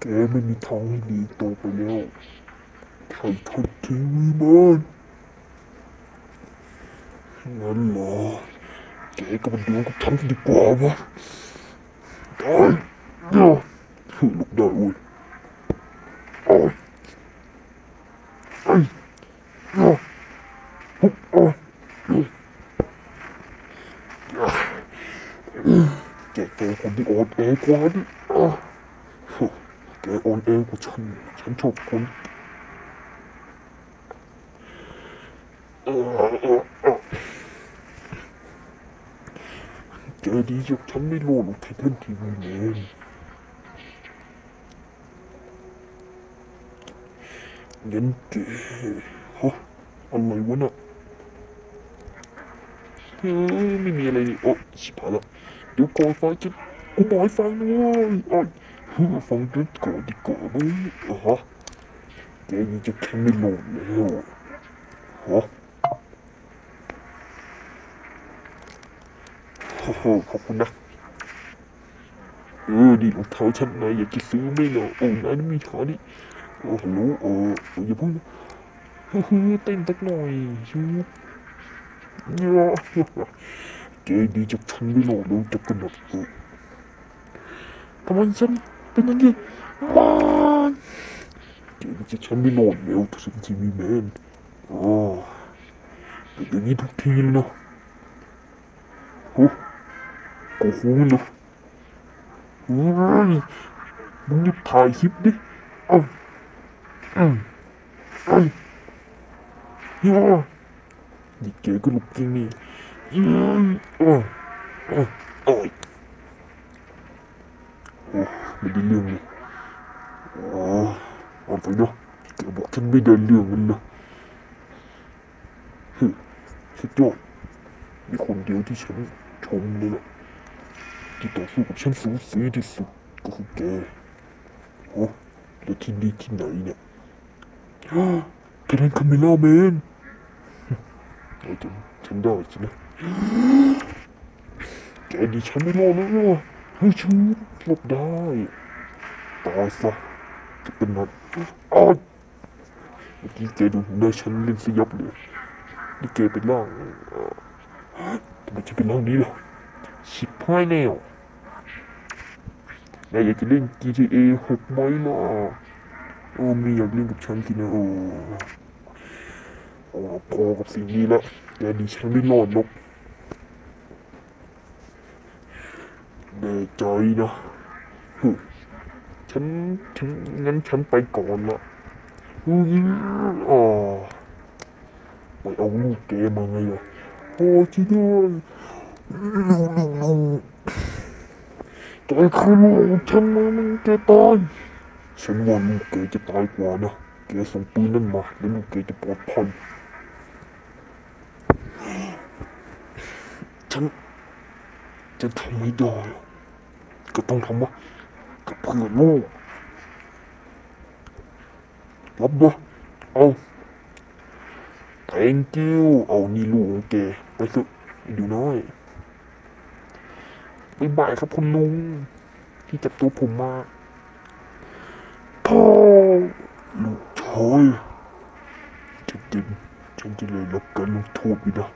แกไม่มีทางให้ดีโตไปแล้วไททันทีวีมันงั้นเหรอแกก็มาดูกับฉันดีกว่าวะได้เดี๋ยวลุกได้เว้ยโอ้ไอ้เดี๋ยฮุบอ้ยแกแกคนที่อ่อนแอกว่านี่อะ แกอ่อนแอกว่าฉันฉันชอบคนแกดีจกฉันไม่โลดหรอกไททันที วีแมนงั้นแกฮะอะไรวะน่ะเฮ้ยไม่มีอะไรนี่โอ้ชิบหาฟังจะกูบอกให้ฟังนะเว้ยโอ้ยเฮ้ยฟังก่อนดีกว่าไหมฮะแกยังจะแค่ไม่โลดแล้วฮะโอ้โหขอบคุณนะเออนี่รองเท้าชั้นในอยากจะซื้อไหม่เหรอโอ้นายนี่มีขาดิโอ้ฮัลโหลเอออย่าพิ่งนะเฮ้ยเต้นสักหน่อยชูเนี่ยเจดีจากฉันไม่หล่อกดูจากกันหรอกเออทำไมฉัน เป็นอย่างนี้มันเจดีจากฉันไม่หลอกแล้วถึงทีวีแมนอ๋อเป็นอย่างนี้ทุกทีเลยนะโอ้โอ้โหเนะเฮ้ยมึงหยุดถ่ายคลิปดิเอ้าอืมเอ้ยเฮ้ยนี่แกก็ลุกจริงนี่อ้ยเอ้ยเอ้ยเอ้ย โอ้ไม่ได้เรื่องเลยโอ้เอาไปเนาะแกบอกฉันไม่ได้เรื่องมันนะเฮ้ยสุดยอดมีคนเดียวที่ฉันชมเลยแหละที่ต่อสู้กับฉันสูสีที่สุดก็คือแกโอ้แล้วที่นี่ที่ไหนเนี่ยฮ่าแกนั่นคาเมล่าแมนเราจำฉันได้ใช่ไหมแกดีฉันไม่รอดแล้วว่ะ เฮ้ยชูหลบได้ตายซะจะเป็นนัดอ้าวเมื่อกี้แกดูหน้าฉันเล่นสยับเลยนี่แกเป็นร่างทำไมจะเป็นร่างนี้ล่ะชิบหายแล้วนายอยากจะเล่น GTA 6ไหมล่ะโอ้มีอยากเล่นกับฉันสินะโอ้โอ้พอกับสิ่งนี้ละแกดีฉันไม่รอดหรอก น่ใจนะฉันฉันงั้นฉันไปก่อนละฮึอ๋อไปเอาลูกแกมาไงอะโอ้ช่วยด้วยแกคือลูกฉันนะมึงแกตายฉันว่าลูกแกจะตายกว่านะแกส่งปืนนั่นมาแล้วลูกแกจะปลอดภัยฉันจะทำไม่ได้ ก็ต้องทำวะกับเพื่อนลูกรับนะเอา thank you เอานี่ลูกของแกไปเถอะไอ้ดูน้อยบ๊ายบายครับคุณลุง ที่จับตัวผมมาพ่อลูกชายจะกินฉันจะเลยรับการลงโทษไม่ได้